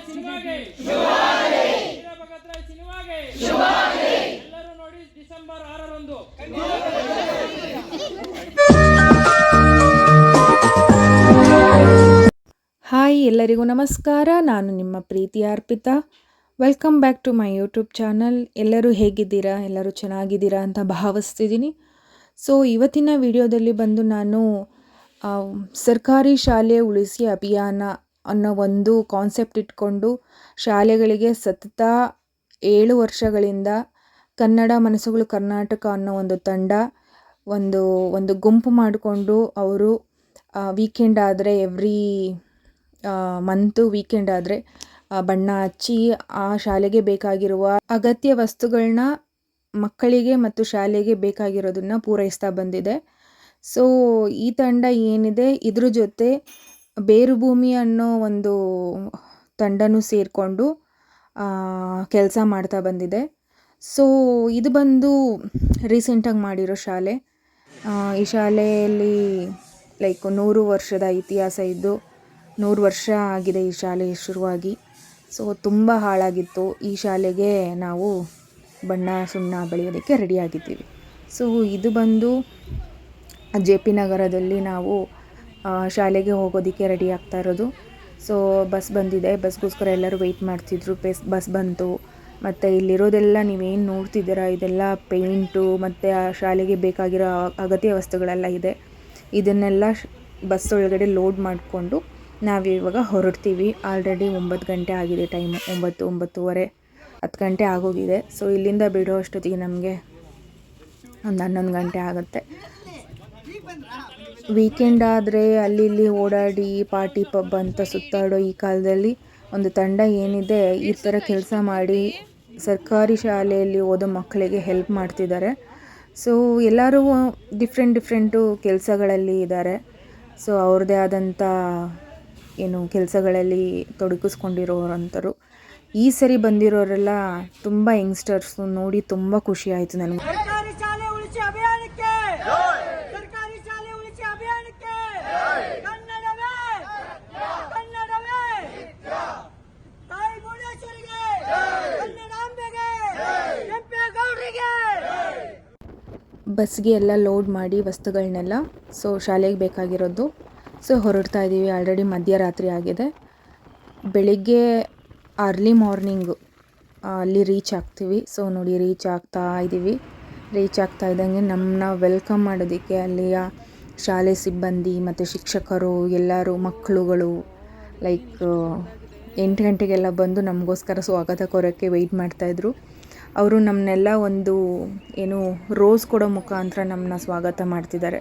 ಸಿನಿಮಾಗೆ. ಎಲ್ಲರೂ ನೋಡಿ ಡಿಸೆಂಬರ್ ಆರರಂದು. ಹಾಯ್ ಎಲ್ಲರಿಗೂ ನಮಸ್ಕಾರ. ನಾನು ನಿಮ್ಮ ಪ್ರೀತಿ Arpita. Welcome back to my YouTube channel ಎಲ್ಲರೂ ಹೇಗಿದ್ದೀರಾ? ಎಲ್ಲರೂ ಚೆನ್ನಾಗಿದ್ದೀರಾ ಅಂತ ಭಾವಿಸ್ತಿದ್ದೀನಿ. ಸೊ ಇವತ್ತಿನ ವಿಡಿಯೋದಲ್ಲಿ ಬಂದು ನಾನು ಸರ್ಕಾರಿ ಶಾಲೆ ಉಳಿಸಿ ಅಭಿಯಾನ ಅನ್ನೋ ಒಂದು ಕಾನ್ಸೆಪ್ಟ್ ಇಟ್ಕೊಂಡು ಶಾಲೆಗಳಿಗೆ ಸತತ ಏಳು ವರ್ಷಗಳಿಂದ ಕನ್ನಡ ಮನಸ್ಸುಗಳು ಕರ್ನಾಟಕ ಅನ್ನೋ ಒಂದು ತಂಡ, ಒಂದು ಒಂದು ಗುಂಪು ಮಾಡಿಕೊಂಡು ಅವರು ವೀಕೆಂಡ್ ಆದರೆ ಎವ್ರಿ ಮಂತು ವೀಕೆಂಡ್ ಆದರೆ ಬಣ್ಣ ಹಚ್ಚಿ ಆ ಶಾಲೆಗೆ ಬೇಕಾಗಿರುವ ಅಗತ್ಯ ವಸ್ತುಗಳನ್ನ ಮಕ್ಕಳಿಗೆ ಮತ್ತು ಶಾಲೆಗೆ ಬೇಕಾಗಿರೋದನ್ನು ಪೂರೈಸ್ತಾ ಬಂದಿದೆ. ಸೊ ಈ ತಂಡ ಏನಿದೆ? ಇದ್ರ ಜೊತೆ ಬೇರು ಭೂಮಿ ಅನ್ನೋ ಒಂದು ತಂಡನೂ ಸೇರಿಕೊಂಡು ಕೆಲಸ ಮಾಡ್ತಾ ಬಂದಿದೆ. ಸೊ, ಇದು ಬಂದು ರೀಸೆಂಟಾಗಿ ಮಾಡಿರೋ ಶಾಲೆ. ಈ ಶಾಲೆಯಲ್ಲಿ ಲೈಕ್ ನೂರು ವರ್ಷದ ಇತಿಹಾಸ ಇದ್ದು, ನೂರು ವರ್ಷ ಆಗಿದೆ ಈ ಶಾಲೆ ಶುರುವಾಗಿ. ಸೊ, ತುಂಬ ಹಾಳಾಗಿತ್ತು. ಈ ಶಾಲೆಗೆ ನಾವು ಬಣ್ಣ ಸುಣ್ಣ ಬೆಳೆಯೋದಕ್ಕೆ ರೆಡಿಯಾಗಿದ್ದೀವಿ ಸೊ, ಇದು ಬಂದು, ಜೆ ಪಿ ನಗರದಲ್ಲಿ ನಾವು ಶಾಲೆಗೆ ಹೋಗೋದಕ್ಕೆ ರೆಡಿ ಆಗ್ತಾ ಇರೋದು. ಸೊ ಬಸ್ ಬಂದಿದೆ. ಬಸ್ಗೋಸ್ಕರ ಎಲ್ಲರೂ ವೆಯ್ಟ್ ಮಾಡ್ತಿದ್ರು. ಬೆಸ್ ಬಸ್ ಬಂತು. ಮತ್ತು ಇಲ್ಲಿರೋದೆಲ್ಲ ನೀವೇನು ನೋಡ್ತಿದ್ದೀರಾ? ಇದೆಲ್ಲ ಪೇಂಟು ಮತ್ತು ಆ ಶಾಲೆಗೆ ಬೇಕಾಗಿರೋ ಅಗತ್ಯ ವಸ್ತುಗಳೆಲ್ಲ ಇದೆ. ಇದನ್ನೆಲ್ಲ ಬಸ್ ಒಳಗಡೆ ಲೋಡ್ ಮಾಡಿಕೊಂಡು ನಾವಿವಾಗ ಹೊರಡ್ತೀವಿ. ಆಲ್ರೆಡಿ ಒಂಬತ್ತು ಗಂಟೆ ಆಗಿದೆ ಟೈಮು ಒಂಬತ್ತು, ಒಂಬತ್ತುವರೆ, ಹತ್ತು ಗಂಟೆ ಆಗೋಗಿದೆ. ಸೊ ಇಲ್ಲಿಂದ ಬಿಡೋ ಅಷ್ಟೊತ್ತಿಗೆ ನಮಗೆ ಒಂದು ಹನ್ನೊಂದು ಗಂಟೆ ಆಗುತ್ತೆ. ವೀಕೆಂಡ್ ಆದರೆ ಅಲ್ಲಿ ಇಲ್ಲಿ ಓಡಾಡಿ ಪಾರ್ಟಿ ಪಬ್ ಅಂತ ಸುತ್ತಾಡೋ ಈ ಕಾಲದಲ್ಲಿ ಒಂದು ತಂಡ ಏನಿದೆ, ಈ ಥರ ಕೆಲಸ ಮಾಡಿ ಸರ್ಕಾರಿ ಶಾಲೆಯಲ್ಲಿ ಓದೋ ಮಕ್ಕಳಿಗೆ ಹೆಲ್ಪ್ ಮಾಡ್ತಿದ್ದಾರೆ. ಸೊ ಎಲ್ಲರೂ ಡಿಫ್ರೆಂಟ್ ಡಿಫ್ರೆಂಟು ಕೆಲಸಗಳಲ್ಲಿ ಇದ್ದಾರೆ. ಸೊ ಅವ್ರದ್ದೇ ಆದಂಥ ಏನು ಕೆಲಸಗಳಲ್ಲಿ ತೊಡಗಿಸ್ಕೊಂಡಿರೋರಂಥರು ಈ ಸರಿ ಬಂದಿರೋರೆಲ್ಲ ತುಂಬ ಯಂಗ್ಸ್ಟರ್ಸು ನೋಡಿ ತುಂಬ ಖುಷಿ ಆಯಿತು ನನಗೆ ಸರ್ಕಾರಿ ಶಾಲೆ ಉಳಿಸಿ ಅಭಿಯಾನಕ್ಕೆ ಸರ್ಕಾರಿ ಶಾಲೆ ಉಳಿಸಿ ಅಭಿಯಾನಕ್ಕೆ ಕನ್ನಡವೇ ಕನ್ನಡವೇ ತಾಯಿ ಭುವನೇಶ್ವರಿಗೆ ಕನ್ನಡಾಂಬೆಗೆ ಕೆಂಪೇಗೌಡರಿಗೆ ಬಸ್ಗೆ ಎಲ್ಲ ಲೋಡ್ ಮಾಡಿ ವಸ್ತುಗಳನ್ನೆಲ್ಲ ಸೊ ಶಾಲೆಗೆ ಬೇಕಾಗಿರೋದು. ಸೊ ಹೊರಡ್ತಾ ಇದ್ದೀವಿ ಆಲ್ರೆಡಿ ಮಧ್ಯರಾತ್ರಿ ಆಗಿದೆ. ಬೆಳಿಗ್ಗೆ ಅರ್ಲಿ ಮಾರ್ನಿಂಗು ಅಲ್ಲಿ ರೀಚ್ ಆಗ್ತೀವಿ. ಸೊ ನೋಡಿ ರೀಚ್ ಆಗ್ತಾ ಇದ್ದೀವಿ ರೀಚ್ ಆಗ್ತಾ ಇದ್ದಂಗೆ ನಮ್ಮನ್ನ ವೆಲ್ಕಮ್ ಮಾಡೋದಕ್ಕೆ ಅಲ್ಲಿಯ ಶಾಲೆ ಸಿಬ್ಬಂದಿ ಮತ್ತು ಶಿಕ್ಷಕರು, ಎಲ್ಲರೂ ಮಕ್ಕಳುಗಳು ಲೈಕ್ ಎಂಟು ಗಂಟೆಗೆಲ್ಲ ಬಂದು ನಮಗೋಸ್ಕರ ಸ್ವಾಗತ ಕೋರೋಕ್ಕೆ ವೆಯ್ಟ್ ಮಾಡ್ತಾಯಿದ್ರು ಅವರು ನಮ್ಮನ್ನೆಲ್ಲ ಒಂದು ಏನು ರೋಸ್ ಕೊಡೋ ಮುಖಾಂತರ ನಮ್ಮನ್ನ ಸ್ವಾಗತ ಮಾಡ್ತಿದ್ದಾರೆ.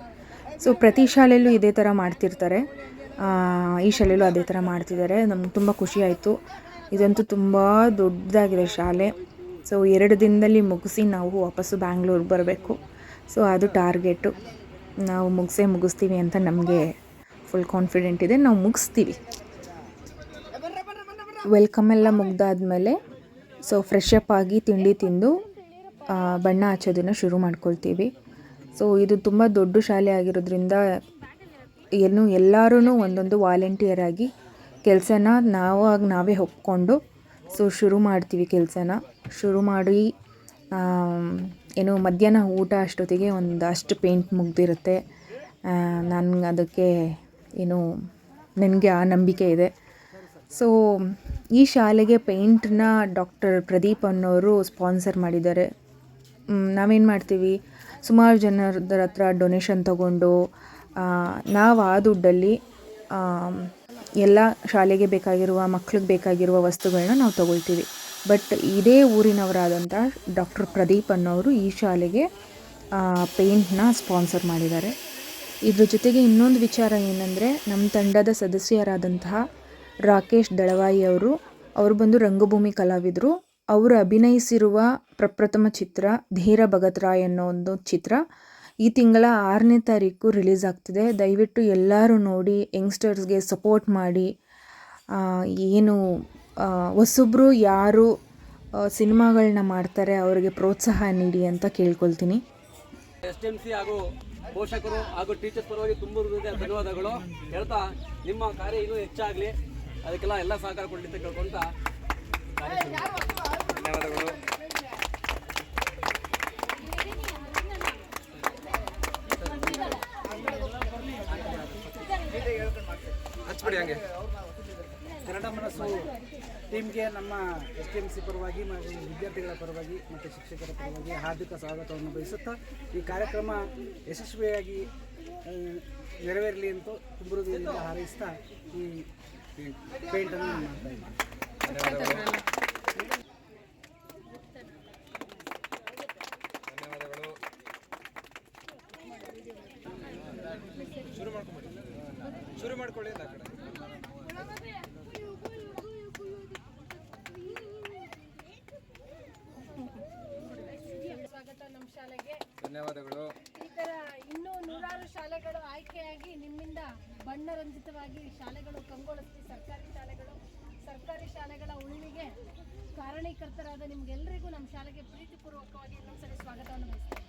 ಸೊ ಪ್ರತಿ ಶಾಲೆಯಲ್ಲೂ ಇದೇ ಥರ ಮಾಡ್ತಿರ್ತಾರೆ. ಈ ಶಾಲೆಯಲ್ಲೂ ಅದೇ ಥರ ಮಾಡ್ತಿದ್ದಾರೆ. ನಮ್ಗೆ ತುಂಬ ಖುಷಿ ಆಯಿತು. ಇದಂತೂ ತುಂಬ ದೊಡ್ಡದಾಗಿದೆ ಶಾಲೆ. ಸೊ ಎರಡು ದಿನದಲ್ಲಿ ಮುಗಿಸಿ ನಾವು ವಾಪಸ್ಸು ಬ್ಯಾಂಗ್ಳೂರಿಗೆ ಬರಬೇಕು. ಸೊ ಅದು ಟಾರ್ಗೆಟು. ನಾವು ಮುಗಿಸೇ ಮುಗಿಸ್ತೀವಿ ಅಂತ ನಮಗೆ ಫುಲ್ ಕಾನ್ಫಿಡೆಂಟ್ ಇದೆ. ನಾವು ಮುಗಿಸ್ತೀವಿ. ವೆಲ್ಕಮ್ ಎಲ್ಲ ಮುಗ್ದಾದ್ಮೇಲೆ ಸೊ ಫ್ರೆಶ್ ಅಪ್ ಆಗಿ ತಿಂಡಿ ತಿಂದು ಬಣ್ಣ ಹಚ್ಚೋದನ್ನು ಶುರು ಮಾಡ್ಕೊಳ್ತೀವಿ. ಸೊ ಇದು ತುಂಬ ದೊಡ್ಡ ಶಾಲೆ ಆಗಿರೋದ್ರಿಂದ ಏನು ಎಲ್ಲರೂ ಒಂದೊಂದು ವಾಲಂಟಿಯರ್ ಆಗಿ ಕೆಲಸನ ನಾವಾಗಿ ನಾವೇ ಹೊಕ್ಕೊಂಡು ಸೊ ಶುರು ಮಾಡ್ತೀವಿ ಕೆಲಸನ. ಶುರು ಮಾಡಿ ಏನು ಮಧ್ಯಾಹ್ನ ಊಟ ಅಷ್ಟೊತ್ತಿಗೆ ಒಂದು ಅಷ್ಟು ಪೇಂಟ್ ಮುಗ್ದಿರುತ್ತೆ. ನನಗೆ ಅದಕ್ಕೆ ಏನು, ನನಗೆ ಆ ನಂಬಿಕೆ ಇದೆ. ಸೊ ಈ ಶಾಲೆಗೆ ಪೇಂಟ್ನ ಡಾಕ್ಟರ್ ಪ್ರದೀಪ್ ಅನ್ನೋರು ಸ್ಪಾನ್ಸರ್ ಮಾಡಿದ್ದಾರೆ. ನಾವೇನು ಮಾಡ್ತೀವಿ? ಸುಮಾರು ಜನರದ್ರ ಹತ್ರ ಡೊನೇಷನ್ ತಗೊಂಡು ನಾವು ಆ ದುಡ್ಡಲ್ಲಿ ಎಲ್ಲ ಶಾಲೆಗೆ ಬೇಕಾಗಿರುವ, ಮಕ್ಳಿಗೆ ಬೇಕಾಗಿರುವ ವಸ್ತುಗಳನ್ನ ನಾವು ತಗೊಳ್ತೀವಿ. ಬಟ್ ಇದೇ ಊರಿನವರಾದಂಥ ಡಾಕ್ಟರ್ ಪ್ರದೀಪ್ ಅನ್ನೋರು ಈ ಶಾಲೆಗೆ ಪೇಂಟ್ನ ಸ್ಪಾನ್ಸರ್ ಮಾಡಿದ್ದಾರೆ. ಇದ್ರ ಜೊತೆಗೆ ಇನ್ನೊಂದು ವಿಚಾರ ಏನಂದರೆ ನಮ್ಮ ತಂಡದ ಸದಸ್ಯರಾದಂತಹ ರಾಕೇಶ್ ದಳವಾಯಿ ಅವರು ಅವರು ಬಂದು ರಂಗಭೂಮಿ ಕಲಾವಿದರು. ಅವರು ಅಭಿನಯಿಸಿರುವ ಪ್ರಪ್ರಥಮ ಚಿತ್ರ ಧೀರ ಭಗತ್ ರಾಯ್ ಅನ್ನೋ ಒಂದು ಚಿತ್ರ. ಈ ತಿಂಗಳ ಆರನೇ ತಾರೀಕು ರಿಲೀಸ್ ಆಗ್ತಿದೆ. ದಯವಿಟ್ಟು ಎಲ್ಲರೂ ನೋಡಿ ಯಂಗ್ಸ್ಟರ್ಸ್ಗೆ ಸಪೋರ್ಟ್ ಮಾಡಿ. ಏನು ಆ, ಯಾರು ಸಿನಿಮಾಗಳನ್ನ ಮಾಡ್ತಾರೆ ಅವರಿಗೆ ಪ್ರೋತ್ಸಾಹ ನೀಡಿ ಅಂತ ಕೇಳ್ಕೊಳ್ತೀನಿ. ಎಸ್ ಎಂ ಸಿ ಹಾಗೂ ಪೋಷಕರು ಹಾಗೂ ಟೀಚರ್ಸ್ ಪರವಾಗಿ ತುಂಬ ಧನ್ಯವಾದಗಳು. ಹೇಳ್ತಾ ನಿಮ್ಮ ಕಾರ್ಯ ಇನ್ನೂ ಹೆಚ್ಚಾಗಲಿ. ಅದಕ್ಕೆಲ್ಲ ಎಲ್ಲ ಸಹಕಾರ ಕೊಡಲಿ ಅಂತ ಕೇಳ್ಕೊಂತ ಧನ್ಯವಾದಗಳು. ಹಚ್ಬಿಡಿ ಹಂಗೆ. ಕನ್ನಡ ಮನಸ್ಸು ಟೀಮ್ಗೆ ನಮ್ಮ ಎಸ್ ಟಿ ಎಂ ಸಿ ಪರವಾಗಿ, ಮತ್ತು ವಿದ್ಯಾರ್ಥಿಗಳ ಪರವಾಗಿ, ಮತ್ತು ಶಿಕ್ಷಕರ ಪರವಾಗಿ ಹಾರ್ದಿಕ ಸ್ವಾಗತವನ್ನು ಬಯಸುತ್ತಾ ಈ ಕಾರ್ಯಕ್ರಮ ಯಶಸ್ವಿಯಾಗಿ ನೆರವೇರಲಿ ಅಂತ ತುಂಬ ಹಾರೈಸ್ತಾ ಈ ಪೇಂಟನ್ನು ಧನ್ಯವಾದಗಳು. ಶುರು ಧನ್ಯವಾದಗಳು ಶುರು ಮಾಡ್ಕೊಳ್ಳಿ ಆ ಕಡೆ ಸ್ವಾಗತ ನಮ್ಮ ಶಾಲೆಗೆ ಧನ್ಯವಾದಗಳು. ಈ ತರ ಇನ್ನೂ ನೂರಾರು ಶಾಲೆಗಳು ಆಯ್ಕೆಯಾಗಿ ನಿಮ್ಮಿಂದ ಬಣ್ಣರಂಜಿತವಾಗಿ ಶಾಲೆಗಳು ಕಂಗೊಳಿಸಿ ಸರ್ಕಾರಿ ಶಾಲೆಗಳು, ಸರ್ಕಾರಿ ಶಾಲೆಗಳ ಉಳಿವಿಗೆ ಕಾರಣೀಕರ್ತರಾದ ನಿಮ್ಗೆಲ್ಲರಿಗೂ ನಮ್ಮ ಶಾಲೆಗೆ ಪ್ರೀತಿಪೂರ್ವಕವಾಗಿ ಇನ್ನೊಂದ್ಸರಿ ಸ್ವಾಗತವನ್ನು ಬಯಸ್ತೀನಿ.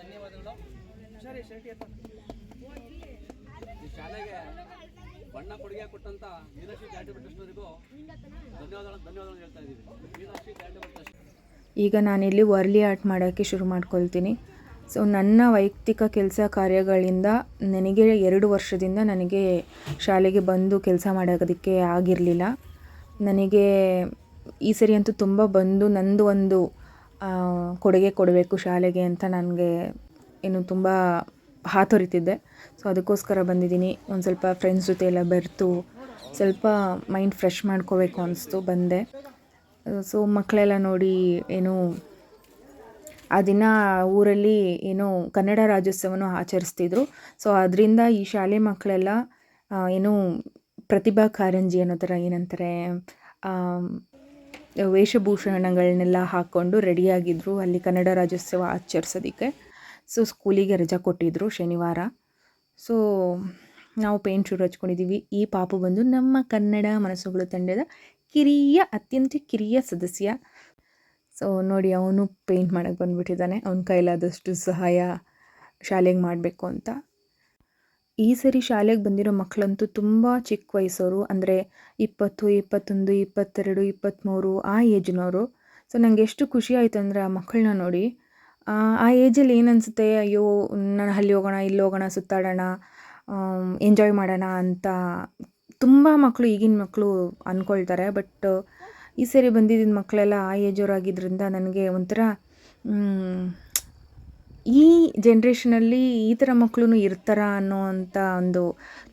ಧನ್ಯವಾದಗಳು ಶಾಲೆಗೆ ಬಣ್ಣ ಕೊಡುಗೆ ಕೊಟ್ಟಂತ ಮೀನಾಕ್ಷಿ ಚಾರಿಟಬಲ್ ಟ್ರಸ್ಟ್ನವರಿಗೂ ಧನ್ಯವಾದಗಳು ಧನ್ಯವಾದಗಳು ಹೇಳ್ತಾ ಇದ್ದೀವಿ. ಮೀನಾಕ್ಷಿ ಚಾರಿಟಬಲ್ ಟ್ರಸ್ಟ್ ಈಗ ನಾನಿಲ್ಲಿ ವರ್ಲಿ ಆರ್ಟ್ ಮಾಡೋಕ್ಕೆ ಶುರು ಮಾಡ್ಕೊಳ್ತೀನಿ. ಸೊ ನನ್ನ ವೈಯಕ್ತಿಕ ಕೆಲಸ ಕಾರ್ಯಗಳಿಂದ ನನಗೆ ಎರಡು ವರ್ಷದಿಂದ ನನಗೆ ಶಾಲೆಗೆ ಬಂದು ಕೆಲಸ ಮಾಡೋದಕ್ಕೆ ಆಗಿರಲಿಲ್ಲ. ನನಗೆ ಈ ಸರಿ ಅಂತೂ ತುಂಬ ಬಂದು ನಂದು ಒಂದು ಕೊಡುಗೆ ಕೊಡಬೇಕು ಶಾಲೆಗೆ ಅಂತ ನನಗೆ ಏನು ತುಂಬ ಹಾತೊರಿತಿದ್ದೆ ಸೊ ಅದಕ್ಕೋಸ್ಕರ ಬಂದಿದ್ದೀನಿ. ಒಂದು ಸ್ವಲ್ಪ ಫ್ರೆಂಡ್ಸ್ ಜೊತೆ ಎಲ್ಲ ಬೆರೆತು, ಸ್ವಲ್ಪ ಮೈಂಡ್ ಫ್ರೆಶ್ ಮಾಡ್ಕೋಬೇಕು ಅನಿಸ್ತು, ಬಂದೆ. ಸೊ ಮಕ್ಕಳೆಲ್ಲ ನೋಡಿ ಏನು ಆ ದಿನ ಊರಲ್ಲಿ ಏನೋ ಕನ್ನಡ ರಾಜ್ಯೋತ್ಸವನ ಆಚರಿಸ್ತಿದ್ರು. ಸೊ ಅದರಿಂದ ಈ ಶಾಲೆ ಮಕ್ಕಳೆಲ್ಲ ಏನು ಪ್ರತಿಭಾ ಕಾರಂಜಿ ಅನ್ನೋ ಥರ ಏನಂತಾರೆ ವೇಷಭೂಷಣಗಳನ್ನೆಲ್ಲ ಹಾಕ್ಕೊಂಡು ರೆಡಿಯಾಗಿದ್ದರು ಅಲ್ಲಿ ಕನ್ನಡ ರಾಜ್ಯೋತ್ಸವ ಆಚರಿಸೋದಕ್ಕೆ. ಸೊ ಸ್ಕೂಲಿಗೆ ರಜಾ ಕೊಟ್ಟಿದ್ದರು ಶನಿವಾರ. ಸೊ ನಾವು ಪೇಂಟ್ ಶುರು ಹಚ್ಕೊಂಡಿದ್ದೀವಿ. ಈ ಪಾಪು ಬಂದು ನಮ್ಮ ಕನ್ನಡ ಮನಸ್ಸುಗಳು ತಂಡದ ಕಿರಿಯ ಅತ್ಯಂತ ಕಿರಿಯ ಸದಸ್ಯ. ಸೊ ನೋಡಿ ಅವನು ಪೇಂಟ್ ಮಾಡೋಕ್ಕೆ ಬಂದುಬಿಟ್ಟಿದ್ದಾನೆ. ಅವನ ಕೈಲಾದಷ್ಟು ಸಹಾಯ ಶಾಲೆಗೆ ಮಾಡಬೇಕು ಅಂತ. ಈ ಸರಿ ಶಾಲೆಗೆ ಬಂದಿರೋ ಮಕ್ಕಳಂತೂ ತುಂಬ ಚಿಕ್ಕ ವಯಸ್ಸವರು ಅಂದರೆ ಇಪ್ಪತ್ತು ಇಪ್ಪತ್ತೊಂದು ಇಪ್ಪತ್ತೆರಡು ಇಪ್ಪತ್ತ್ಮೂರು ಆ ಏಜ್ನವರು ಸೊ ನನಗೆ ಎಷ್ಟು ಖುಷಿ ಆಯಿತು ಅಂದರೆ ಆ ಮಕ್ಕಳನ್ನ ನೋಡಿ. ಆ, ಏಜಲ್ಲಿ ಏನನ್ಸುತ್ತೆ? ಅಯ್ಯೋ ನಾನು ಅಲ್ಲಿ ಹೋಗೋಣ ಇಲ್ಲಿ ಹೋಗೋಣ ಸುತ್ತಾಡೋಣ ಎಂಜಾಯ್ ಮಾಡೋಣ ಅಂತ ತುಂಬ ಮಕ್ಕಳು ಈಗಿನ ಮಕ್ಕಳು ಅಂದ್ಕೊಳ್ತಾರೆ ಬಟ್, ಈ ಸರಿ ಬಂದಿದ್ದ ಮಕ್ಕಳೆಲ್ಲ ಆ ಏಜವರಾಗಿದ್ದರಿಂದ ನನಗೆ ಒಂಥರ ಈ ಜನ್ರೇಷನಲ್ಲಿ ಈ ಥರ ಮಕ್ಕಳು ಇರ್ತಾರ ಅನ್ನೋ ಅಂಥ ಒಂದು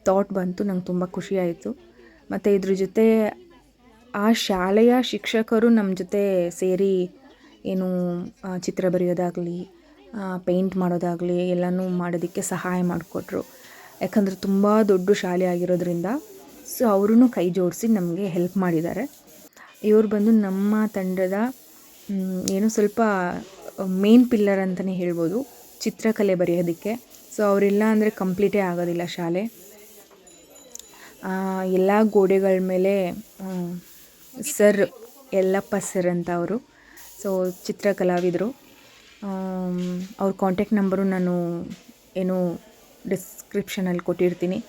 ಥಾಟ್ ಬಂತು, ನಂಗೆ ತುಂಬ ಖುಷಿ ಆಯಿತು. ಮತ್ತು ಇದ್ರ ಜೊತೆ ಆ ಶಾಲೆಯ ಶಿಕ್ಷಕರು ನಮ್ಮ ಜೊತೆ ಸೇರಿ ಏನು ಚಿತ್ರ ಬರೆಯೋದಾಗಲಿ ಪೇಂಟ್ ಮಾಡೋದಾಗಲಿ ಎಲ್ಲನೂ ಮಾಡೋದಕ್ಕೆ ಸಹಾಯ ಮಾಡಿಕೊಟ್ರು. ಯಾಕಂದರೆ ತುಂಬ ದೊಡ್ಡ ಶಾಲೆ ಆಗಿರೋದ್ರಿಂದ ಸೊ ಅವರೂ ಕೈ ಜೋಡಿಸಿ ನಮಗೆ ಹೆಲ್ಪ್ ಮಾಡಿದ್ದಾರೆ. ಇವರು ಬಂದು ನಮ್ಮ ತಂಡದ ಏನು ಸ್ವಲ್ಪ ಮೇನ್ ಪಿಲ್ಲರ್ ಅಂತಲೇ ಹೇಳ್ಬೋದು, ಚಿತ್ರಕಲೆ ಬರೆಯೋದಕ್ಕೆ. ಸೊ ಅವರಿಲ್ಲ ಅಂದರೆ ಕಂಪ್ಲೀಟೇ ಆಗೋದಿಲ್ಲ ಶಾಲೆ. ಎಲ್ಲ ಗೋಡೆಗಳ ಮೇಲೆ ಸರ್ ಯಲ್ಲಪ್ಪ ಸರ್ ಅಂತ ಅವರು. ಸೊ ಚಿತ್ರಕಲಾವಿದರು. ಅವ್ರ ಕಾಂಟ್ಯಾಕ್ಟ್ ನಂಬರು ನಾನು ಏನು ಡಿಸ್ಕ್ರಿಪ್ಷನಲ್ಲಿ ಕೊಟ್ಟಿರ್ತೀನಿ.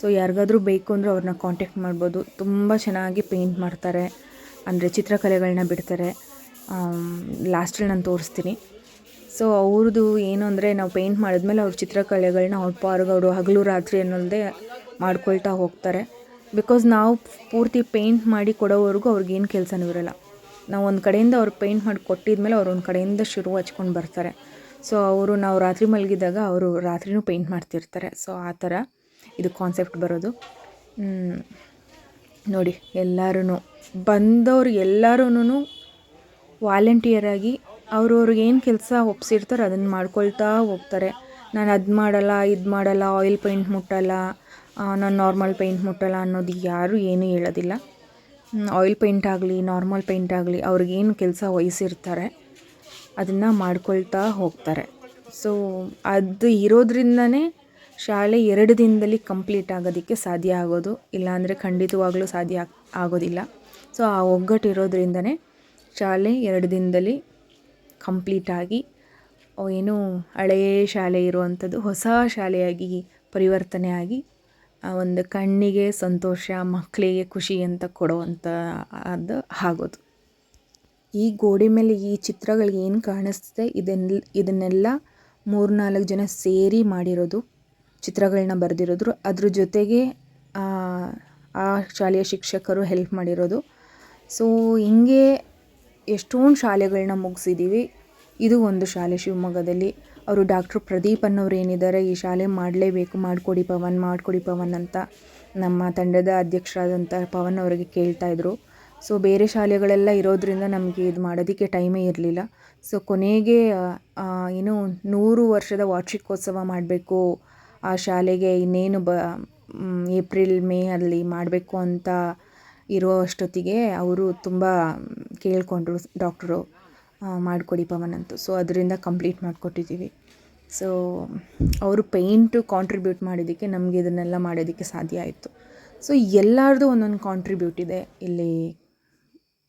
ಸೊ ಯಾರಿಗಾದರೂ ಬೇಕು ಅಂದರೆ ಅವ್ರನ್ನ ಕಾಂಟ್ಯಾಕ್ಟ್ ಮಾಡ್ಬೋದು. ತುಂಬ ಚೆನ್ನಾಗಿ ಪೇಂಟ್ ಮಾಡ್ತಾರೆ. ಅಂದರೆ ಚಿತ್ರಕಲೆಗಳನ್ನ ಬಿಡ್ತಾರೆ. ಲಾಸ್ಟಲ್ಲಿ ನಾನು ತೋರಿಸ್ತೀನಿ. ಸೊ ಅವ್ರದ್ದು ಏನು ಅಂದರೆ ನಾವು ಪೇಂಟ್ ಮಾಡಿದ್ಮೇಲೆ ಅವ್ರ ಚಿತ್ರಕಲೆಗಳನ್ನ ಅವ್ರ ಪಾರ್ಗ ಅವರು ಹಗಲು ರಾತ್ರಿ ಅನ್ನೋದೇ ಮಾಡ್ಕೊಳ್ತಾ ಹೋಗ್ತಾರೆ. ಬಿಕಾಸ್ ನಾವು ಪೂರ್ತಿ ಪೇಂಟ್ ಮಾಡಿ ಕೊಡೋವರೆಗೂ ಅವ್ರಿಗೇನು ಕೆಲಸನೂ ಇರೋಲ್ಲ. ನಾವು ಒಂದು ಕಡೆಯಿಂದ ಅವ್ರು ಪೇಂಟ್ ಮಾಡಿ ಕೊಟ್ಟಿದ್ಮೇಲೆ ಅವ್ರು ಒಂದು ಕಡೆಯಿಂದ ಶುರು ಹಚ್ಕೊಂಡು ಬರ್ತಾರೆ. ಸೊ ಅವರು ನಾವು ರಾತ್ರಿ ಮಲಗಿದಾಗ ಅವರು ರಾತ್ರಿನೂ ಪೇಂಟ್ ಮಾಡ್ತಿರ್ತಾರೆ. ಸೊ ಆ ಥರ. ಇದು ಕಾನ್ಸೆಪ್ಟ್ ಬರೋದು. ನೋಡಿ ಎಲ್ಲರೂ ಬಂದವ್ರು ಎಲ್ಲರೂ ವಾಲಂಟಿಯರಾಗಿ ಅವ್ರವ್ರಿಗೆ ಏನು ಕೆಲಸ ಒಪ್ಸಿರ್ತಾರೋ ಅದನ್ನು ಮಾಡ್ಕೊಳ್ತಾ ಹೋಗ್ತಾರೆ. ನಾನು ಅದು ಮಾಡಲ್ಲ, ಇದು ಮಾಡಲ್ಲ ಆಯಿಲ್ ಪೇಂಟ್ ಮುಟ್ಟಲ್ಲ ನಾನು ನಾರ್ಮಲ್ ಪೇಂಟ್ ಮುಟ್ಟಲ್ಲ ಅನ್ನೋದು ಯಾರೂ ಏನೂ ಹೇಳೋದಿಲ್ಲ. ಆಯಿಲ್ ಪೇಂಟ್ ಆಗಲಿ ನಾರ್ಮಲ್ ಪೇಂಟ್ ಆಗಲಿ ಅವ್ರಿಗೇನು ಕೆಲಸ ವಹಿಸಿರ್ತಾರೆ ಅದನ್ನು ಮಾಡ್ಕೊಳ್ತಾ ಹೋಗ್ತಾರೆ. ಸೊ ಅದು ಇರೋದ್ರಿಂದನೇ ಶಾಲೆ ಎರಡು ದಿನದಲ್ಲಿ ಕಂಪ್ಲೀಟ್ ಆಗೋದಕ್ಕೆ ಸಾಧ್ಯ ಆಗೋದು, ಇಲ್ಲಾಂದರೆ ಖಂಡಿತವಾಗ್ಲೂ ಸಾಧ್ಯ ಆಗೋದಿಲ್ಲ. ಸೊ, ಆ ಒಗ್ಗಟ್ಟು ಇರೋದ್ರಿಂದನೇ ಶಾಲೆ ಎರಡು ದಿನದಲ್ಲಿ ಕಂಪ್ಲೀಟಾಗಿ ಆಗಿ ಏನು ಹಳೆಯ ಶಾಲೆ ಇರುವಂಥದ್ದು, ಹೊಸ ಶಾಲೆಯಾಗಿ ಪರಿವರ್ತನೆ ಆಗಿ, ಆ ಒಂದು ಕಣ್ಣಿಗೆ ಸಂತೋಷ ಮಕ್ಕಳಿಗೆ ಖುಷಿ ಅಂತ ಕೊಡುವಂಥ ಅದು ಆಗೋದು. ಈ ಗೋಡೆ ಮೇಲೆ ಈ ಚಿತ್ರಗಳು ಏನು ಕಾಣಿಸ್ತಿದೆ ಇದನ್ನ ಇದನ್ನೆಲ್ಲ ಮೂರ್ನಾಲ್ಕು ಜನ ಸೇರಿ ಮಾಡಿರೋದು. ಚಿತ್ರಗಳನ್ನ ಬರೆದಿರೋದ್ರು. ಅದ್ರ ಜೊತೆಗೆ ಆ, ಶಾಲೆಯ ಶಿಕ್ಷಕರು ಹೆಲ್ಪ್ ಮಾಡಿರೋದು. ಸೊ ಹಿಂಗೆ ಎಷ್ಟೊಂದು ಶಾಲೆಗಳನ್ನ ಮುಗಿಸಿದ್ದೀವಿ ಇದು ಒಂದು ಶಾಲೆ ಶಿವಮೊಗ್ಗದಲ್ಲಿ. ಅವರು ಡಾಕ್ಟರ್ ಪ್ರದೀಪ್ ಅನ್ನೋರು ಏನಿದ್ದಾರೆ ಈ ಶಾಲೆ ಮಾಡಲೇಬೇಕು ಮಾಡಿಕೊಡಿ ಪವನ್ ಮಾಡಿಕೊಡಿ ಪವನ್ ಅಂತ ನಮ್ಮ ತಂಡದ ಅಧ್ಯಕ್ಷರಾದಂಥ ಪವನ್ ಅವರಿಗೆ ಕೇಳ್ತಾ ಇದ್ರು. ಸೊ ಬೇರೆ ಶಾಲೆಗಳೆಲ್ಲ ಇರೋದ್ರಿಂದ ನಮಗೆ ಇದು ಮಾಡೋದಕ್ಕೆ ಟೈಮೇ ಇರಲಿಲ್ಲ. ಸೊ ಕೊನೆಗೆ ಏನು ನೂರು ವರ್ಷದ ವಾರ್ಷಿಕೋತ್ಸವ ಮಾಡಬೇಕು ಆ ಶಾಲೆಗೆ ಇನ್ನೇನು ಬ ಏಪ್ರಿಲ್, ಮೇ ಅಲ್ಲಿ ಮಾಡಬೇಕು ಅಂತ ಇರೋ ಅಷ್ಟೊತ್ತಿಗೆ ಅವರು ತುಂಬ ಕೇಳಿಕೊಂಡ್ರು ಡಾಕ್ಟ್ರು ಮಾಡಿಕೊಡಿ ಪವನ್ ಅಂತ. ಸೊ ಅದರಿಂದ ಕಂಪ್ಲೀಟ್ ಮಾಡಿಕೊಟ್ಟಿದ್ದೀವಿ. ಸೊ ಅವರು ಪೇಂಟು ಕಾಂಟ್ರಿಬ್ಯೂಟ್ ಮಾಡಿದ್ದಕ್ಕೆ ನಮಗೆ ಇದನ್ನೆಲ್ಲ ಮಾಡೋದಕ್ಕೆ ಸಾಧ್ಯ ಆಯಿತು. ಸೊ ಎಲ್ಲರದು ಒಂದೊಂದು ಕಾಂಟ್ರಿಬ್ಯೂಟ್ ಇದೆ. ಇಲ್ಲಿ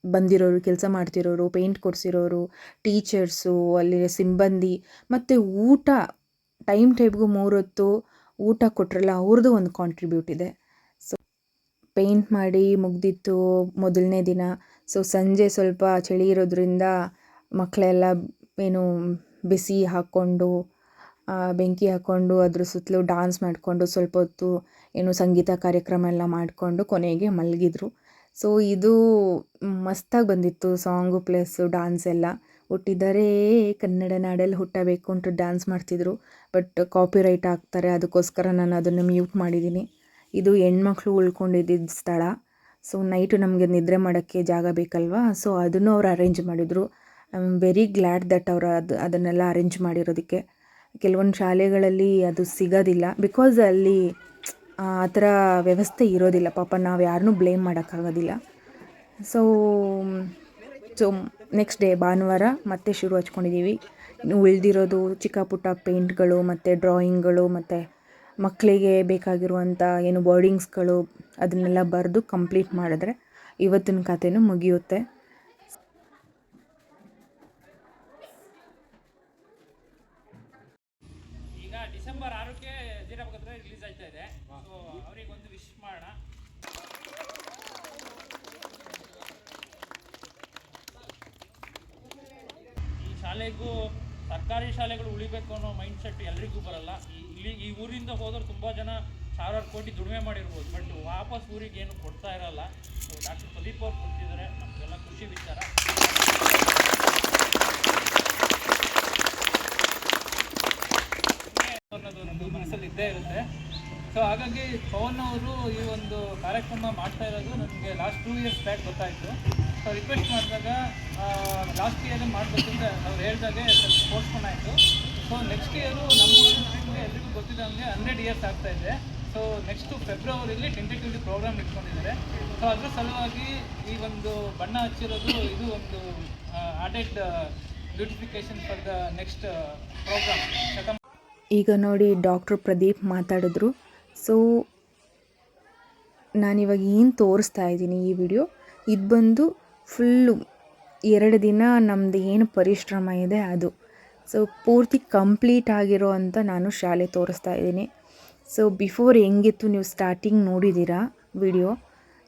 ಬಂದಿರೋರು, ಕೆಲಸ ಮಾಡ್ತಿರೋರು, ಪೇಂಟ್ ಕೊಡಿಸಿರೋರು ಟೀಚರ್ಸು ಅಲ್ಲಿ ಸಿಬ್ಬಂದಿ, ಮತ್ತು ಊಟ ಟೈಮ್ ಟೈಮ್ಗೂ ಮೂರೊತ್ತು ಊಟ ಕೊಟ್ರಲ್ಲ, ಅವ್ರದ್ದು ಒಂದು ಕಾಂಟ್ರಿಬ್ಯೂಟ್ ಇದೆ. ಸೊ ಪೇಂಟ್ ಮಾಡಿ ಮುಗ್ದಿತ್ತು ಮೊದಲನೇ ದಿನ. ಸೊ ಸಂಜೆ ಸ್ವಲ್ಪ ಚಳಿ ಇರೋದ್ರಿಂದ ಮಕ್ಕಳೆಲ್ಲ ಏನು ಬಿಸಿ ಹಾಕ್ಕೊಂಡು ಬೆಂಕಿ ಹಾಕ್ಕೊಂಡು, ಅದ್ರ ಸುತ್ತಲೂ ಡಾನ್ಸ್ ಮಾಡಿಕೊಂಡು, ಸ್ವಲ್ಪ ಹೊತ್ತು ಏನು ಸಂಗೀತ ಕಾರ್ಯಕ್ರಮ ಎಲ್ಲ ಮಾಡಿಕೊಂಡು ಕೊನೆಗೆ ಮಲಗಿದ್ರು. ಸೊ ಇದು ಮಸ್ತಾಗಿ ಬಂದಿತ್ತು ಸಾಂಗು ಪ್ಲಸ್ಸು ಡಾನ್ಸ್ ಎಲ್ಲ. ಹುಟ್ಟಿದರೆ ಕನ್ನಡ ನಾಡಲ್ಲಿ ಹುಟ್ಟಬೇಕು ಅಂತ ಡ್ಯಾನ್ಸ್ ಮಾಡ್ತಿದ್ರು. ಬಟ್ ಕಾಪಿರೈಟ್ ಆಗ್ತಾರೆ ಅದಕ್ಕೋಸ್ಕರ ನಾನು ಅದನ್ನು ಮ್ಯೂಟ್ ಮಾಡಿದ್ದೀನಿ. ಇದು ಹೆಣ್ಮಕ್ಳು ಉಳ್ಕೊಂಡಿದ್ದ ಸ್ಥಳ. ಸೊ ನೈಟು ನಮಗೆ ನಿದ್ರೆ ಮಾಡೋಕ್ಕೆ ಜಾಗ ಬೇಕಲ್ವಾ? ಸೊ ಅದನ್ನು ಅವ್ರು ಅರೇಂಜ್ ಮಾಡಿದರು. I am very glad that ಅವರು ಅದು, ಅದನ್ನೆಲ್ಲ ಅರೇಂಜ್ ಮಾಡಿರೋದಕ್ಕೆ. ಕೆಲವೊಂದು ಶಾಲೆಗಳಲ್ಲಿ ಅದು ಸಿಗೋದಿಲ್ಲ. ಬಿಕಾಸ್ ಅಲ್ಲಿ, ಆ ಥರ ವ್ಯವಸ್ಥೆ ಇರೋದಿಲ್ಲ. ಪಾಪ ನಾವು ಯಾರನ್ನೂ ಬ್ಲೇಮ್ ಮಾಡೋಕ್ಕಾಗೋದಿಲ್ಲ. ಸೊ ಸೊ ನೆಕ್ಸ್ಟ್ ಡೇ ಭಾನುವಾರ ಮತ್ತೆ ಶುರು ಹಚ್ಕೊಂಡಿದ್ದೀವಿ ಇನ್ನು ಉಳಿದಿರೋದು ಚಿಕ್ಕ ಪುಟ್ಟ ಪೇಂಟ್ಗಳು, ಮತ್ತು ಡ್ರಾಯಿಂಗ್ಗಳು ಮತ್ತು ಮಕ್ಕಳಿಗೆ ಬೇಕಾಗಿರುವಂಥ ಏನು ವರ್ಡಿಂಗ್ಸ್ಗಳು ಅದನ್ನೆಲ್ಲ ಬರೆದು ಕಂಪ್ಲೀಟ್ ಮಾಡಿದ್ರೆ ಇವತ್ತಿನ ಕಥೆನೂ ಮುಗಿಯುತ್ತೆ. ಸರ್ಕಾರಿ ಶಾಲೆಗಳು ಉಳಿಬೇಕು ಅನ್ನೋ ಮೈಂಡ್ ಸೆಟ್ ಎಲ್ರಿಗೂ ಬರಲ್ಲ. ಇಲ್ಲಿ ಈ ಊರಿಂದ ಹೋದವ್ರು ತುಂಬ ಜನ ಸಾವಿರಾರು ಕೋಟಿ ದುಡಿಮೆ ಮಾಡಿರ್ಬೋದು. ಬಟ್ ವಾಪಸ್ ಊರಿಗೆ ಏನು ಕೊಡ್ತಾ ಇರಲ್ಲ. ಡಾಕ್ಟರ್ ಪ್ರದೀಪ್ ಅವ್ರು ಕೊಡ್ತಿದ್ದಾರೆ ನಮಗೆಲ್ಲ ಖುಷಿ ವಿಚಾರ. ಅನ್ನೋದು ನಮ್ಮ ಮನಸ್ಸಲ್ಲಿ ಇದ್ದೇ ಇರುತ್ತೆ. ಸೊ ಹಾಗಾಗಿ ಪವನ್ ಅವರು ಈ ಒಂದು ಕಾರ್ಯಕ್ರಮ ಮಾಡ್ತಾ ಇರೋದು ನನಗೆ ಲಾಸ್ಟ್ ಟೂ ಇಯರ್ಸ್ ಬ್ಯಾಕ್ ಗೊತ್ತಾಯಿತು. ಸೊ ರಿಕ್ವೆಸ್ಟ್ ಮಾಡಿದಾಗ ಲಾಸ್ಟ್ ಇಯರ್ ಮಾಡಬೇಕು ಅಂತ ಅವ್ರು ಹೇಳಿದಾಗೆ ಸ್ವಲ್ಪ ಪೋಸ್ಟ್ಪೋನ್ ಆಯಿತು. ಸೊ ನೆಕ್ಸ್ಟ್ ಇಯರು ನಮ್ಮ ಎಲ್ಲರಿಗೂ ಗೊತ್ತಿದೆ ಗೊತ್ತಿದ್ದಂಗೆ ಹಂಡ್ರೆಡ್ ಇಯರ್ಸ್ ಆಗ್ತಾ ಇದೆ. ಸೊ ನೆಕ್ಸ್ಟು ಫೆಬ್ರವರಿಲಿ ಟೆಂಟೇಟಿವ್ಲಿ ಪ್ರೋಗ್ರಾಮ್ ಇಟ್ಕೊಂಡಿದ್ದಾರೆ. ಸೊ ಅದರ ಸಲುವಾಗಿ ಈ ಒಂದು ಬಣ್ಣ ಹಚ್ಚಿರೋದು ಇದು ಒಂದು added beautification for the next program ಈಗ ನೋಡಿ ಡಾಕ್ಟರ್ ಪ್ರದೀಪ್ ಮಾತಾಡಿದ್ರು. ಸೊ ನಾನಿವಾಗ ಏನು ತೋರಿಸ್ತಾ ಇದ್ದೀನಿ ಈ ವಿಡಿಯೋ ಇದು ಬಂದು ಫುಲ್ಲು ಎರಡು ದಿನ ನಮ್ಮದು ಏನು ಪರಿಶ್ರಮ ಇದೆ ಅದು. ಸೊ ಪೂರ್ತಿ ಕಂಪ್ಲೀಟ್ ಆಗಿರೋ ಅಂತ ನಾನು ಶಾಲೆ ತೋರಿಸ್ತಾ ಇದ್ದೀನಿ. ಸೊ ಬಿಫೋರ್ ಹೆಂಗಿತ್ತು ನೀವು ಸ್ಟಾರ್ಟಿಂಗ್ ನೋಡಿದ್ದೀರಾ ವಿಡಿಯೋ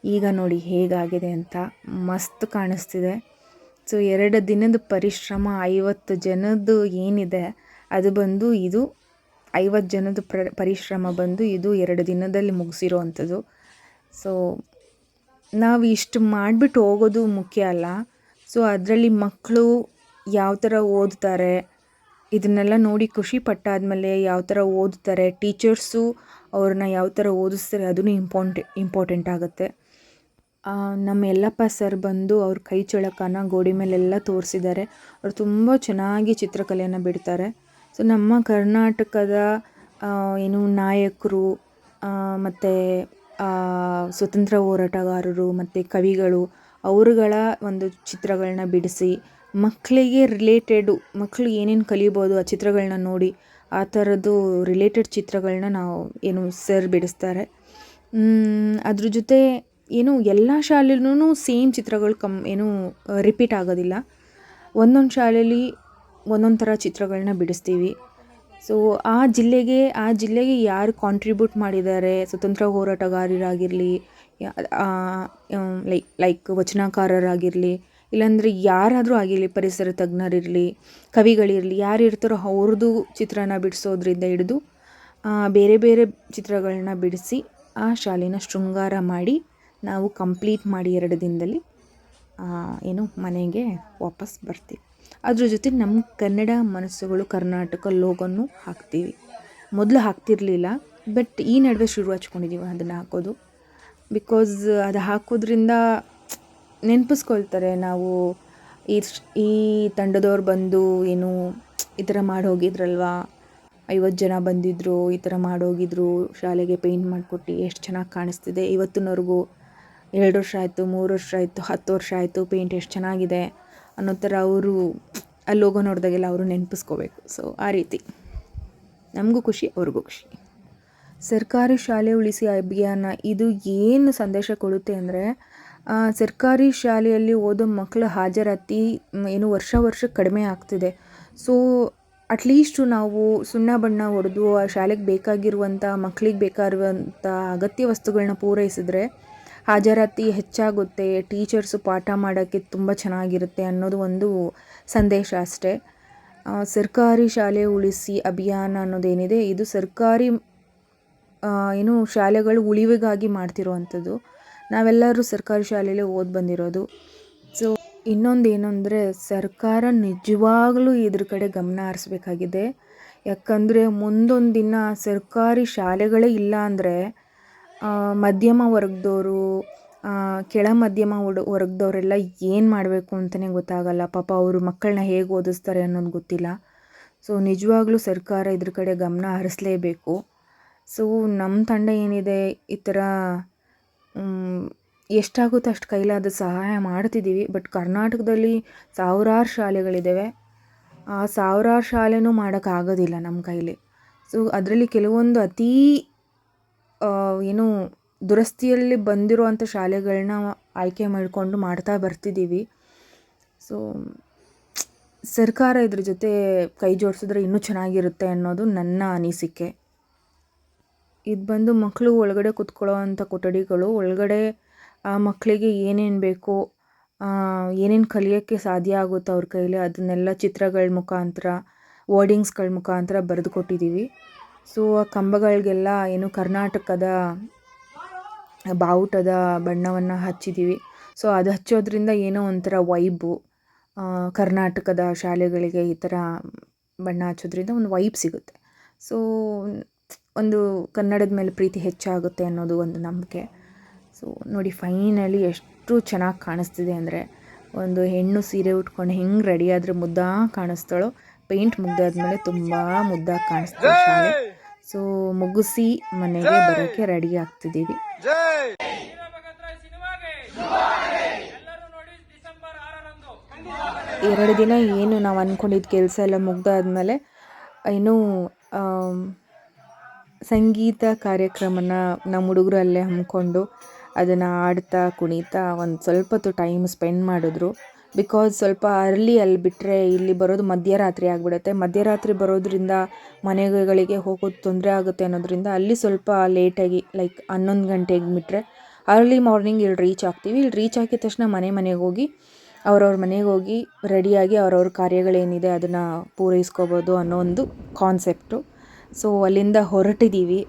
ಈಗ ನೋಡಿ ಹೇಗಾಗಿದೆ ಅಂತ. ಮಸ್ತ್ ಕಾಣಿಸ್ತಿದೆ. ಸೊ ಎರಡು ದಿನದ ಪರಿಶ್ರಮ, ಐವತ್ತು ಜನದ್ದು ಏನಿದೆ, ಅದು ಬಂದು ಇದು ಐವತ್ತು ಜನದ ಪ್ರ, ಪರಿಶ್ರಮ ಬಂದು ಇದು ಎರಡು ದಿನದಲ್ಲಿ ಮುಗಿಸಿರೋ ಅಂಥದ್ದು ಸೊ ನಾವು ಇಷ್ಟು ಮಾಡಿಬಿಟ್ಟು ಹೋಗೋದು ಮುಖ್ಯ ಅಲ್ಲ. ಸೊ ಅದರಲ್ಲಿ ಮಕ್ಕಳು ಯಾವ ಥರ ಓದ್ತಾರೆ, ಇದನ್ನೆಲ್ಲ ನೋಡಿ ಖುಷಿ ಪಟ್ಟಾದಮೇಲೆ ಯಾವ ಥರ ಓದ್ತಾರೆ, ಟೀಚರ್ಸು ಅವ್ರನ್ನ ಯಾವ ಥರ ಓದಿಸ್ತಾರೆ ಅದೂ ಇಂಪಾರ್ಟೆ ಇಂಪಾರ್ಟೆಂಟ್ ಆಗುತ್ತೆ. ನಮ್ಮ ಯಲ್ಲಪ್ಪ ಸರ್ ಬಂದು ಅವ್ರ ಕೈ ಚಳಕನ ಗೋಡೆ ಮೇಲೆಲ್ಲ ತೋರಿಸಿದ್ದಾರೆ. ಅವ್ರು ತುಂಬ ಚೆನ್ನಾಗಿ ಚಿತ್ರಕಲೆಯನ್ನು ಬಿಡ್ತಾರೆ. ಸೊ ನಮ್ಮ ಕರ್ನಾಟಕದ ಏನು ನಾಯಕರು ಮತ್ತು ಸ್ವತಂತ್ರ ಹೋರಾಟಗಾರರು ಮತ್ತು ಕವಿಗಳು ಅವರುಗಳ ಒಂದು ಚಿತ್ರಗಳನ್ನ ಬಿಡಿಸಿ ಮಕ್ಕಳಿಗೆ ರಿಲೇಟೆಡು ಮಕ್ಕಳು ಏನೇನು ಕಲಿಬೋದು ಆ ಚಿತ್ರಗಳನ್ನ ನೋಡಿ, ಆ ಥರದ್ದು ರಿಲೇಟೆಡ್ ಚಿತ್ರಗಳನ್ನ ನಾವು ಏನು ಸರ್ ಬಿಡಿಸ್ತಾರೆ. ಅದ್ರ ಜೊತೆ ಏನು ಎಲ್ಲ ಶಾಲೆಲೂ ಸೇಮ್ ಚಿತ್ರಗಳು ಕಮ್, ಏನು ರಿಪೀಟ್ ಆಗೋದಿಲ್ಲ. ಒಂದೊಂದು ಶಾಲೆಯಲ್ಲಿ ಒಂದೊಂದು ಥರ ಚಿತ್ರಗಳನ್ನ ಬಿಡಿಸ್ತೀವಿ. ಸೊ ಆ ಜಿಲ್ಲೆಗೆ ಆ ಜಿಲ್ಲೆಗೆ ಯಾರು ಕಾಂಟ್ರಿಬ್ಯೂಟ್ ಮಾಡಿದ್ದಾರೆ, ಸ್ವತಂತ್ರ ಹೋರಾಟಗಾರರಾಗಿರಲಿ ಲೈಕ್ ಲೈಕ್ ವಚನಕಾರರಾಗಿರಲಿ, ಇಲ್ಲಾಂದರೆ ಯಾರಾದರೂ ಆಗಿರಲಿ, ಪರಿಸರ ತಜ್ಞರಿರಲಿ, ಕವಿಗಳಿರಲಿ, ಯಾರು ಇರ್ತಾರೋ ಅವ್ರದ್ದು ಚಿತ್ರನ ಬಿಡಿಸೋದ್ರಿಂದ ಹಿಡಿದು ಬೇರೆ ಬೇರೆ ಚಿತ್ರಗಳನ್ನ ಬಿಡಿಸಿ, ಆ ಶಾಲೆನ ಶೃಂಗಾರ ಮಾಡಿ, ನಾವು ಕಂಪ್ಲೀಟ್ ಮಾಡಿ ಎರಡು ದಿನದಲ್ಲಿ ಏನು, ಮನೆಗೆ ವಾಪಸ್ ಬರ್ತೀವಿ. ಅದ್ರ ಜೊತೆ ನಮ್ಮ ಕನ್ನಡ ಮನಸ್ಸುಗಳು, ಕರ್ನಾಟಕ ಲೋಗನ್ನು ಹಾಕ್ತೀವಿ. ಮೊದಲು ಹಾಕ್ತಿರ್ಲಿಲ್ಲ, ಬಟ್ ಈ ನಡುವೆ ಶುರು ಹಚ್ಕೊಂಡಿದ್ದೀವಿ ಅದನ್ನು ಹಾಕೋದು. ಬಿಕಾಸ್ ಅದು ಹಾಕೋದ್ರಿಂದ ನೆನಪಿಸ್ಕೊಳ್ತಾರೆ ನಾವು ಈ ಈ ತಂಡದವ್ರು ಬಂದು ಏನು ಈ ಥರ ಮಾಡಿ ಹೋಗಿದ್ರಲ್ವಾ ಐವತ್ತು ಜನ ಬಂದಿದ್ದರು ಈ ಥರ ಮಾಡೋಗಿದ್ರು ಶಾಲೆಗೆ ಪೇಂಟ್ ಮಾಡಿಕೊಟ್ಟು ಎಷ್ಟು ಚೆನ್ನಾಗಿ ಕಾಣಿಸ್ತಿದೆ. ಇವತ್ತಿನವರೆಗೂ ಎರಡು ವರ್ಷ ಆಯಿತು, ಮೂರು ವರ್ಷ ಆಯಿತು, ಹತ್ತು ವರ್ಷ ಆಯಿತು ಪೇಂಟ್ ಎಷ್ಟು ಚೆನ್ನಾಗಿದೆ ಅನ್ನೋ ಥರ ಅವರು ಅಲ್ಲಿ ಲೋಗೋ ನೋಡಿದಾಗೆಲ್ಲ ಅವರು ನೆನಪಿಸ್ಕೋಬೇಕು. ಸೊ ಆ ರೀತಿ. ನಮಗೂ ಖುಷಿ, ಅವ್ರಿಗೂ ಖುಷಿ. ಸರ್ಕಾರಿ ಶಾಲೆ ಉಳಿಸಿ ಅಭಿಯಾನ ಇದು ಏನು ಸಂದೇಶ ಕೊಡುತ್ತೆ ಅಂದರೆ ಸರ್ಕಾರಿ ಶಾಲೆಯಲ್ಲಿ ಓದೋ ಮಕ್ಕಳು ಹಾಜರಾತಿ ಏನು ವರ್ಷ ವರ್ಷ ಕಡಿಮೆ ಆಗ್ತಿದೆ. ಸೊ ಅಟ್ಲೀಸ್ಟು ನಾವು ಸುಣ್ಣ ಬಣ್ಣ ಹೊಡೆದು ಆ ಶಾಲೆಗೆ ಬೇಕಾಗಿರುವಂಥ ಮಕ್ಕಳಿಗೆ ಬೇಕಾಗಿರುವಂಥ ಅಗತ್ಯ ವಸ್ತುಗಳನ್ನ ಪೂರೈಸಿದ್ರೆ ಹಾಜರಾತಿ ಹೆಚ್ಚಾಗುತ್ತೆ ಟೀಚರ್ಸು ಪಾಠ ಮಾಡೋಕ್ಕೆ ತುಂಬ ಚೆನ್ನಾಗಿರುತ್ತೆ ಅನ್ನೋದು ಒಂದು ಸಂದೇಶ ಅಷ್ಟೇ. ಸರ್ಕಾರಿ ಶಾಲೆ ಉಳಿಸಿ ಅಭಿಯಾನ ಅನ್ನೋದೇನಿದೆ, ಇದು ಸರ್ಕಾರಿ ಏನು ಶಾಲೆಗಳು ಉಳಿವಿಗಾಗಿ ಮಾಡ್ತಿರುವಂಥದ್ದು. ನಾವೆಲ್ಲರೂ ಸರ್ಕಾರಿ ಶಾಲೆಯಲ್ಲೇ ಓದಿ ಬಂದಿರೋದು. ಸೊ ಇನ್ನೊಂದು ಏನು ಸರ್ಕಾರ ನಿಜವಾಗ್ಲೂ ಇದ್ರ ಕಡೆ ಗಮನ ಹರಿಸ್ಬೇಕಾಗಿದೆ. ಯಾಕಂದರೆ ಮುಂದೊಂದು ದಿನ ಸರ್ಕಾರಿ ಶಾಲೆಗಳೇ ಇಲ್ಲ ಅಂದರೆ ಮಧ್ಯಮ ವರ್ಗದವರು ಕೆಳ ಮಧ್ಯಮ ವರ್ಗ ವರ್ಗದವರೆಲ್ಲ ಏನು ಮಾಡಬೇಕು ಅಂತಲೇ ಗೊತ್ತಾಗಲ್ಲ. ಪಾಪ ಅವರು ಮಕ್ಕಳನ್ನ ಹೇಗೆ ಓದಿಸ್ತಾರೆ ಅನ್ನೋದು ಗೊತ್ತಿಲ್ಲ. ಸೊ ನಿಜವಾಗ್ಲೂ ಸರ್ಕಾರ ಇದ್ರ ಕಡೆ ಗಮನ ಹರಿಸ್ಲೇಬೇಕು. ಸೊ ನಮ್ಮ ತಂಡ ಏನಿದೆ, ಈ ಥರ ಎಷ್ಟಾಗುತ್ತೆ ಅಷ್ಟು ಕೈಲಾದ ಸಹಾಯ ಮಾಡ್ತಿದ್ದೀವಿ ಬಟ್ ಕರ್ನಾಟಕದಲ್ಲಿ ಸಾವಿರಾರು ಶಾಲೆಗಳಿದ್ದಾವೆ ಆ ಸಾವಿರಾರು ಶಾಲೆನೂ ಮಾಡೋಕ್ಕಾಗೋದಿಲ್ಲ ನಮ್ಮ ಕೈಲಿ. ಸೊ, ಅದರಲ್ಲಿ ಕೆಲವೊಂದು ಅತೀ ಏನು ದುರಸ್ತಿಯಲ್ಲಿ ಬಂದಿರುವಂಥ ಶಾಲೆಗಳನ್ನ ಆಯ್ಕೆ ಮಾಡಿಕೊಂಡು ಮಾಡ್ತಾ ಬರ್ತಿದ್ದೀವಿ ಸೊ, ಸರ್ಕಾರ ಇದ್ರ ಜೊತೆ ಕೈ ಜೋಡಿಸಿದ್ರೆ ಇನ್ನೂ ಚೆನ್ನಾಗಿರುತ್ತೆ ಅನ್ನೋದು ನನ್ನ ಅನಿಸಿಕೆ. ಇದು ಬಂದು ಮಕ್ಕಳು ಒಳಗಡೆ ಕೂತ್ಕೊಳ್ಳೋ ಅಂಥ ಕೊಠಡಿಗಳು. ಒಳಗಡೆ, ಆ ಮಕ್ಕಳಿಗೆ ಏನೇನು ಬೇಕು ಏನೇನು ಕಲಿಯೋಕ್ಕೆ ಸಾಧ್ಯ ಆಗುತ್ತೆ ಅವ್ರ ಕೈಲಿ ಅದನ್ನೆಲ್ಲ ಚಿತ್ರಗಳ ಮುಖಾಂತರ, ವರ್ಡಿಂಗ್ಸ್ಗಳ ಮುಖಾಂತರ ಬರೆದು ಕೊಟ್ಟಿದ್ದೀವಿ ಸೊ, ಆ ಕಂಬಗಳಿಗೆಲ್ಲ ಏನು ಕರ್ನಾಟಕದ ಬಾವುಟದ ಬಣ್ಣವನ್ನು ಹಚ್ಚಿದ್ದೀವಿ ಸೊ, ಅದು ಹಚ್ಚೋದ್ರಿಂದ ಏನೋ ಒಂಥರ ವೈಬು ಕರ್ನಾಟಕದ ಶಾಲೆಗಳಿಗೆ ಈ ಥರ ಬಣ್ಣ ಹಚ್ಚೋದ್ರಿಂದ ಒಂದು ವೈಬ್ ಸಿಗುತ್ತೆ. ಸೊ ಒಂದು ಕನ್ನಡದ ಮೇಲೆ ಪ್ರೀತಿ ಹೆಚ್ಚಾಗುತ್ತೆ ಅನ್ನೋದು ಒಂದು ನಂಬಿಕೆ. ಸೊ ನೋಡಿ ಫೈನಲಿ ಎಷ್ಟು ಚೆನ್ನಾಗಿ ಕಾಣಿಸ್ತಿದೆ ಅಂದರೆ ಒಂದು ಹೆಣ್ಣು ಸೀರೆ ಉಟ್ಕೊಂಡು ಹೆಂಗೆ ರೆಡಿ ಆದರೆ ಮುದ್ದಾಗಿ ಕಾಣಿಸ್ತಾಳೋ ಪೇಂಟ್ ಮುಗ್ದಾದ್ಮೇಲೆ ತುಂಬ ಮುದ್ದಾಗಿ ಕಾಣಿಸ್ತಾಳೆ ಶಾಲೆ. ಸೊ ಮುಗಿಸಿ ಮನೆಗೆ ಬರೋಕ್ಕೆ ರೆಡಿ ಆಗ್ತಿದ್ದೀವಿ. ಎರಡು ದಿನ ಏನು ನಾವು ಅಂದ್ಕೊಂಡಿದ್ದ ಕೆಲಸ ಎಲ್ಲ ಮುಗ್ದಾದ್ಮೇಲೆ ಏನು ಆಮ್, ಸಂಗೀತ ಕಾರ್ಯಕ್ರಮನ ನಮ್ಮ ಹುಡುಗರು ಅಲ್ಲೇ ಹಮ್ಮಿಕೊಂಡು ಅದನ್ನು ಆಡ್ತಾ ಕುಣಿತಾ ಒಂದು ಸ್ವಲ್ಪ ಹೊತ್ತು ಟೈಮ್ ಸ್ಪೆಂಡ್ ಮಾಡಿದ್ರು. ಬಿಕಾಸ್ ಸ್ವಲ್ಪ ಅರ್ಲಿ ಅಲ್ಲಿ ಬಿಟ್ಟರೆ ಇಲ್ಲಿ ಬರೋದು ಮಧ್ಯರಾತ್ರಿ ಆಗಿಬಿಡುತ್ತೆ. ಮಧ್ಯರಾತ್ರಿ ಬರೋದ್ರಿಂದ ಮನೆಗಳಿಗೆ ಹೋಗೋದು ತೊಂದರೆ ಆಗುತ್ತೆ ಅನ್ನೋದ್ರಿಂದ ಅಲ್ಲಿ ಸ್ವಲ್ಪ ಲೇಟಾಗಿ ಲೈಕ್ ಹನ್ನೊಂದು ಗಂಟೆಗೆ ಬಿಟ್ಟರೆ ಅರ್ಲಿ ಮಾರ್ನಿಂಗ್ ಇಲ್ಲಿ ರೀಚ್ ಆಗ್ತೀವಿ. ಇಲ್ಲಿ ರೀಚ್ ಆಗಿದ ತಕ್ಷಣ ಮನೆ ಮನೆಗೆ ಹೋಗಿ, ಅವ್ರವ್ರ ಮನೆಗೆ ಹೋಗಿ ರೆಡಿಯಾಗಿ ಅವ್ರವ್ರ ಕಾರ್ಯಗಳೇನಿದೆ ಅದನ್ನು ಪೂರೈಸ್ಕೋಬೋದು ಅನ್ನೋ ಒಂದು ಕಾನ್ಸೆಪ್ಟು ಸೊ ಅಲ್ಲಿಂದ ಹೊರಟಿದ್ದೀವಿ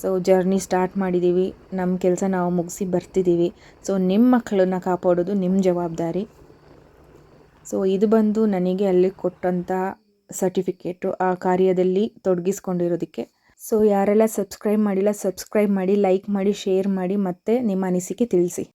ಸೊ ಜರ್ನಿ ಸ್ಟಾರ್ಟ್ ಮಾಡಿದ್ದೀವಿ ನಮ್ಮ ಕೆಲಸ ನಾವು ಮುಗಿಸಿ ಬರ್ತಿದ್ದೀವಿ ಸೊ ನಿಮ್ಮ ಮಕ್ಕಳನ್ನ ಕಾಪಾಡೋದು ನಿಮ್ಮ ಜವಾಬ್ದಾರಿ. ಸೊ ಇದು ಬಂದು ನನಗೆ ಅಲ್ಲಿ ಕೊಟ್ಟಂಥ ಸರ್ಟಿಫಿಕೇಟು ಆ ಕಾರ್ಯದಲ್ಲಿ ತೊಡಗಿಸ್ಕೊಂಡಿರೋದಕ್ಕೆ. ಸೊ ಯಾರೆಲ್ಲ ಸಬ್ಸ್ಕ್ರೈಬ್ ಮಾಡಿಲ್ಲ ಸಬ್ಸ್ಕ್ರೈಬ್ ಮಾಡಿ ಲೈಕ್ ಮಾಡಿ ಶೇರ್ ಮಾಡಿ ಮತ್ತು ನಿಮ್ಮ ಅನಿಸಿಕೆ ತಿಳಿಸಿ.